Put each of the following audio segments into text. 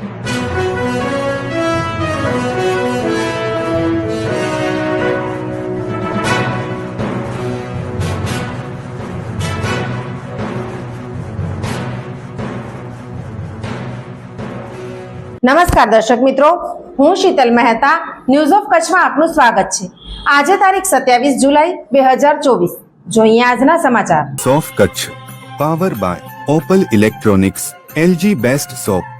નમસ્કાર દર્શક મિત્રો, હું શીતલ મહેતા ન્યૂઝ ઓફ કચ્છમાં આપનું સ્વાગત છે. આજે તારીખ સત્યાવીસ જુલાઈ બે હજાર ચોવીસ. જોઈએ આજના સમાચાર. સોફ Kutch power by Opal Electronics LG best shop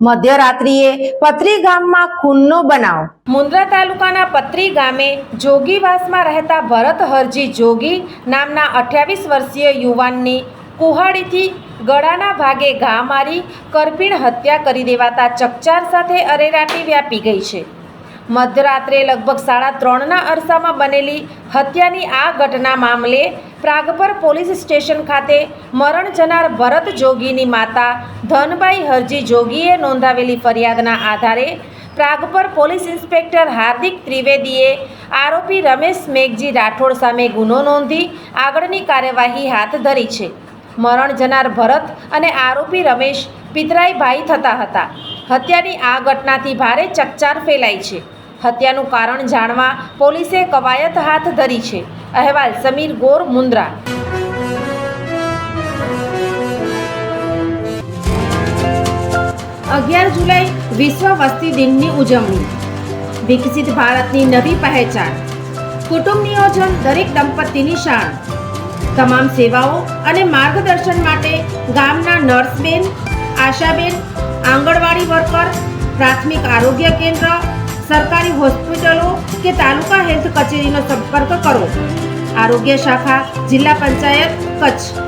મધ્યરાત્રિએ પથરી ગામમાં ખૂનનો બનાવ. મુન્દ્રા તાલુકાના પત્રી ગામે જોગીવાસમાં રહેતા ભરત હરજી જોગી નામના અઠ્યાવીસ વર્ષીય યુવાનની કુહાડીથી ગળાના ભાગે ઘા મારી કરપીણ હત્યા કરી દેવાતા ચકચાર સાથે અરેરાટી વ્યાપી ગઈ છે. મધ્યરાત્રે લગભગ સાડા ત્રણના અરસામાં બનેલી હત્યાની આ ઘટના મામલે પ્રાગપર પોલીસ સ્ટેશન ખાતે મરણ જનાર ભરત જોગીની માતા ધનભાઈ હરજી જોગીએ નોંધાવેલી ફરિયાદના આધારે પ્રાગપર પોલીસ ઇન્સ્પેક્ટર હાર્દિક ત્રિવેદીએ આરોપી રમેશ મેઘજી રાઠોડ સામે ગુનો નોંધી આગળની કાર્યવાહી હાથ ધરી છે. મરણ જનાર ભરત અને આરોપી રમેશ પિતરાઈ ભાઈ થતા હતા. હત્યાની આ ઘટનાથી ભારે ચકચાર ફેલાઈ છે. હત્યાનું કારણ જાણવા પોલીસે કવાયત હાથ ધરી છે. અહેવાલ, સમીર ગોર મુન્દ્રા અગિયાર જુલાઈ વિશ્વ વસ્તી દિનની ઉજવણી. વિકસિત ભારતની નવી પહેચાન. કુટુંબ નિયોજન દરેક દંપતીની શાન. તમામ સેવાઓ અને માર્ગદર્શન માટે ગામના નર્સબેન, આશાબેન, આંગણવાડી વર્કર, પ્રાથમિક આરોગ્ય કેન્દ્ર સરકારી હોસ્પિટલો કે તાલુકા હેલ્થ કચેરીનો સંપર્ક કરો. આરોગ્ય શાખા જિલ્લા પંચાયત કચ્છ.